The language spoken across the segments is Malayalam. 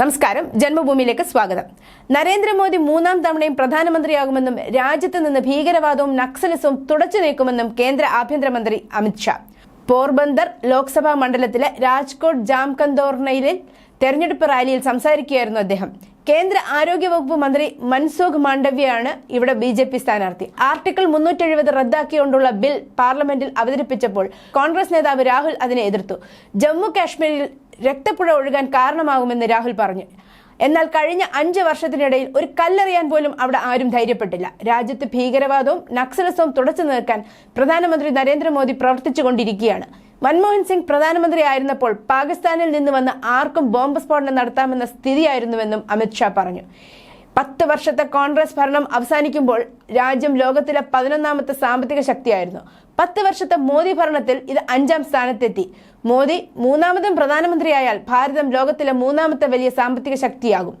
നമസ്കാരം. ജന്മഭൂമിയിലേക്ക് സ്വാഗതം. നരേന്ദ്രമോദി മൂന്നാം തവണയും പ്രധാനമന്ത്രിയാകുമെന്നും രാജ്യത്ത് നിന്ന് ഭീകരവാദവും നക്സലിസവും തുടച്ചു നീക്കുമെന്നും കേന്ദ്ര ആഭ്യന്തരമന്ത്രി അമിത്ഷാ പോർബന്ദർ ലോക്സഭാ മണ്ഡലത്തിലെ രാജ്കോട്ട് ജാംകന്തോർണയിലെ തെരഞ്ഞെടുപ്പ് റാലിയിൽ സംസാരിക്കുകയായിരുന്നു അദ്ദേഹം. കേന്ദ്ര ആരോഗ്യവകുപ്പ് മന്ത്രി മൻസുഖ് മാണ്ഡവ്യയാണ് ഇവിടെ ബി ജെ പി സ്ഥാനാർത്ഥി. ആർട്ടിക്കിൾ മുന്നൂറ്റി എഴുപത് റദ്ദാക്കിക്കൊണ്ടുള്ള ബിൽ പാർലമെന്റിൽ അവതരിപ്പിച്ചപ്പോൾ കോൺഗ്രസ് നേതാവ് രാഹുൽ അതിനെ എതിർത്തു. ജമ്മു കാശ്മീരിൽ രക്തപ്പുഴ ഒഴുകാൻ കാരണമാകുമെന്ന് രാഹുൽ പറഞ്ഞു. എന്നാൽ കഴിഞ്ഞ അഞ്ച് വർഷത്തിനിടയിൽ ഒരു കല്ലെറിയാൻ പോലും അവിടെ ആരും ധൈര്യപ്പെട്ടില്ല. രാജ്യത്ത് ഭീകരവാദവും നക്സലസവും തുടച്ചു നിൽക്കാൻ പ്രധാനമന്ത്രി നരേന്ദ്രമോദി പ്രവർത്തിച്ചുകൊണ്ടിരിക്കുകയാണ്. മൻമോഹൻ സിംഗ് പ്രധാനമന്ത്രി ആയിരുന്നപ്പോൾ പാകിസ്ഥാനിൽ നിന്ന് വന്ന് ആർക്കും ബോംബ് സ്ഫോടനം നടത്താമെന്ന സ്ഥിതിയായിരുന്നുവെന്നും അമിത്ഷാ പറഞ്ഞു. പത്ത് വർഷത്തെ കോൺഗ്രസ് ഭരണം അവസാനിക്കുമ്പോൾ രാജ്യം ലോകത്തിലെ പതിനൊന്നാമത്തെ സാമ്പത്തിക ശക്തിയായിരുന്നു. പത്ത് വർഷത്തെ മോദി ഭരണത്തിൽ ഇത് അഞ്ചാം സ്ഥാനത്തെത്തി. മോദി മൂന്നാമതും പ്രധാനമന്ത്രിയായാൽ ഭാരതം ലോകത്തിലെ മൂന്നാമത്തെ വലിയ സാമ്പത്തിക ശക്തിയാകും.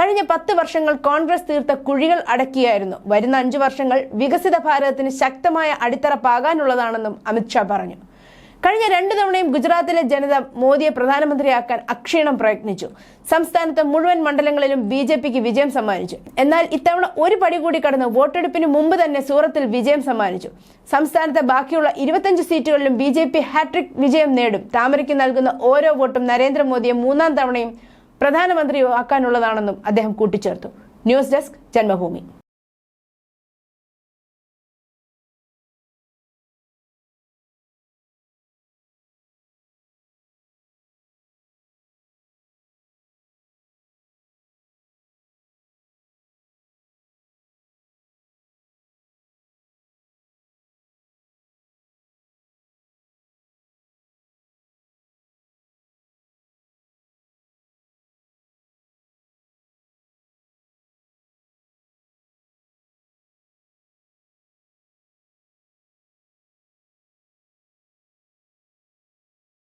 കഴിഞ്ഞ പത്ത് വർഷങ്ങൾ കോൺഗ്രസ് തീർത്ത കുഴികൾ അടക്കിയായിരുന്നു. വരുന്ന അഞ്ചു വർഷങ്ങൾ വികസിത ഭാരതത്തിന് ശക്തമായ അടിത്തറ പാകാനുള്ളതാണെന്നും അമിത്ഷാ പറഞ്ഞു. കഴിഞ്ഞ രണ്ടു തവണയും ഗുജറാത്തിലെ ജനത മോദിയെ പ്രധാനമന്ത്രിയാക്കാൻ അക്ഷീണം പ്രയത്നിച്ചു. സംസ്ഥാനത്ത് മുഴുവൻ മണ്ഡലങ്ങളിലും ബി ജെ പിക്ക് വിജയം സമ്മാനിച്ചു. എന്നാൽ ഇത്തവണ ഒരു പടി കൂടി കടന്ന് വോട്ടെടുപ്പിന് മുമ്പ് തന്നെ സൂറത്തിൽ വിജയം സമ്മാനിച്ചു. സംസ്ഥാനത്തെ ബാക്കിയുള്ള ഇരുപത്തഞ്ച് സീറ്റുകളിലും ബി ജെ പി ഹാട്രിക് വിജയം നേടും. താമരയ്ക്ക് നൽകുന്ന ഓരോ വോട്ടും നരേന്ദ്രമോദിയെ മൂന്നാം തവണയും പ്രധാനമന്ത്രിയാക്കാനുള്ളതാണെന്നും അദ്ദേഹം കൂട്ടിച്ചേർത്തു. News desk Janmabhumi.